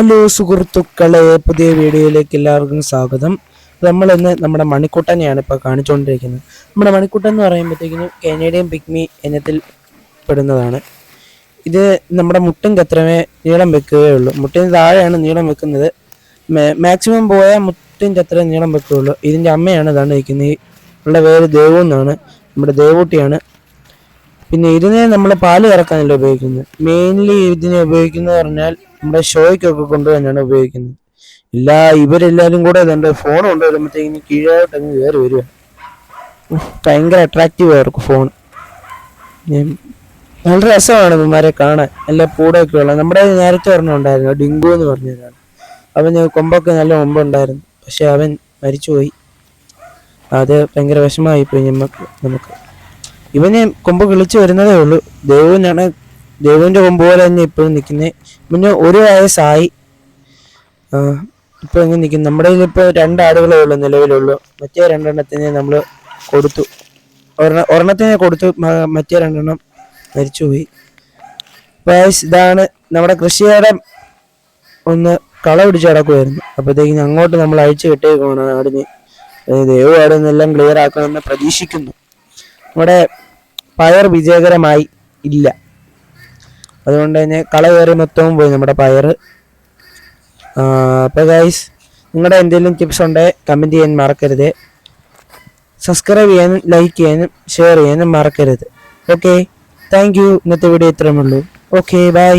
Hello സുഹൃത്തുക്കളെ പുതിയ വീഡിയോയിലേക്ക് എല്ലാവർക്കും സ്വാഗതം. നമ്മൾ ഇന്ന് നമ്മുടെ മണിക്കുട്ടനെയാണ് ഇപ്പോൾ കാണിച്ചുകൊണ്ടിരിക്കുന്നത് നമ്മുടെ മണിക്കുട്ടൻ എന്ന് പറയുമ്പോഴത്തേക്കിനും കനേഡിയൻ പിഗ്മി ഇനത്തിൽ പെടുന്നതാണ്. ഇത് നമ്മുടെ മുട്ടും കത്രമേ നീളം വെക്കുകയുള്ളൂ മുട്ടിന് താഴെയാണ് നീളം വെക്കുന്നത്. മാക്സിമം പോയാൽ മുട്ടിന്റെ അത്ര നീളം വെക്കുകയുള്ളൂ. ഇതിന്റെ അമ്മയാണ് ഇതാണ് ഇരിക്കുന്നത് ഉള്ള പേര് ദേവു എന്നാണ്. നമ്മുടെ ദേവൂട്ടിയാണ്. പിന്നെ ഇതിനെ നമ്മൾ പാൽ കറക്കാനല്ല ഉപയോഗിക്കുന്നത്. മെയിൻലി ഇതിനെ ഉപയോഗിക്കുന്നത് പറഞ്ഞാൽ നമ്മുടെ ഷോയ്ക്കൊക്കെ കൊണ്ടുപോകാനാണ് ഉപയോഗിക്കുന്നത്. ഇല്ല ഇവരെല്ലാവരും കൂടെ ഇതുണ്ട്. ഫോൺ കൊണ്ട് വരുമ്പോഴത്തേക്കും കീഴായിട്ട് അങ്ങ് കയറി വരിക. ഭയങ്കര അട്രാക്റ്റീവ് ആയിരിക്കും ഫോൺ നല്ല രസമാണ് ഇവന്മാരെ കാണാൻ. നല്ല പൂടൊക്കെ ഉള്ള. നമ്മുടെ നേരത്തെ ഒരെണ്ണം ഉണ്ടായിരുന്നു ഡിങ്കു എന്ന് പറഞ്ഞതാണ് അവൻ കൊമ്പൊക്കെ നല്ല കൊമ്പുണ്ടായിരുന്നു. പക്ഷെ അവൻ മരിച്ചുപോയി. അത് ഭയങ്കര വിഷമമായിപ്പോയി നമുക്ക് നമുക്ക്. ഇവന് കൊമ്പ് കിളിച്ച് വരുന്നതേ ഉള്ളൂ. ദേവുവിനാണ് ദേവുവിന്റെ കൊമ്പ് പോലെ തന്നെ ഇപ്പോഴും നിൽക്കുന്നത് പിന്നെ ഒരു വയസ്സായി ഇപ്പോൾ ഇപ്പൊ ഇങ്ങനെ നിൽക്കുന്നു. നമ്മുടെ ഇപ്പോൾ രണ്ട് ആടുകളേ ഉള്ളൂ നിലവിലുള്ളൂ. മറ്റേ രണ്ടെണ്ണത്തിനെ നമ്മൾ കൊടുത്തു. ഒരെണ്ണ ഒരെണ്ണത്തിനെ കൊടുത്തു മറ്റേ രണ്ടെണ്ണം മരിച്ചുപോയി വയസ്സ് ഇതാണ് നമ്മുടെ കൃഷിയിടം. ഒന്ന് കള പിടിച്ച് കിടക്കുമായിരുന്നു അപ്പോഴത്തേക്കും അങ്ങോട്ട് നമ്മൾ അഴിച്ചു കിട്ടേക്കാണ് ആടിന് ദൈവം ആടുന്നെല്ലാം ക്ലിയർ ആക്കണമെന്ന് പ്രതീക്ഷിക്കുന്നു. നമ്മുടെ പയർ വിജയകരമായി ഇല്ല. അതുകൊണ്ട് തന്നെ കള കയറി മൊത്തവും പോയി നമ്മുടെ പയർ. അപ്പോൾ ഗൈസ് നിങ്ങളുടെ എന്തെങ്കിലും ടിപ്സ് ഉണ്ടെങ്കിൽ കമന്റ് ചെയ്യാൻ മറക്കരുത്. സബ്സ്ക്രൈബ് ചെയ്യാനും ലൈക്ക് ചെയ്യാനും ഷെയർ ചെയ്യാനും മറക്കരുത്. ഓക്കെ താങ്ക് യു ഇന്നത്തെ വീഡിയോ ഉള്ളൂ. Okay bye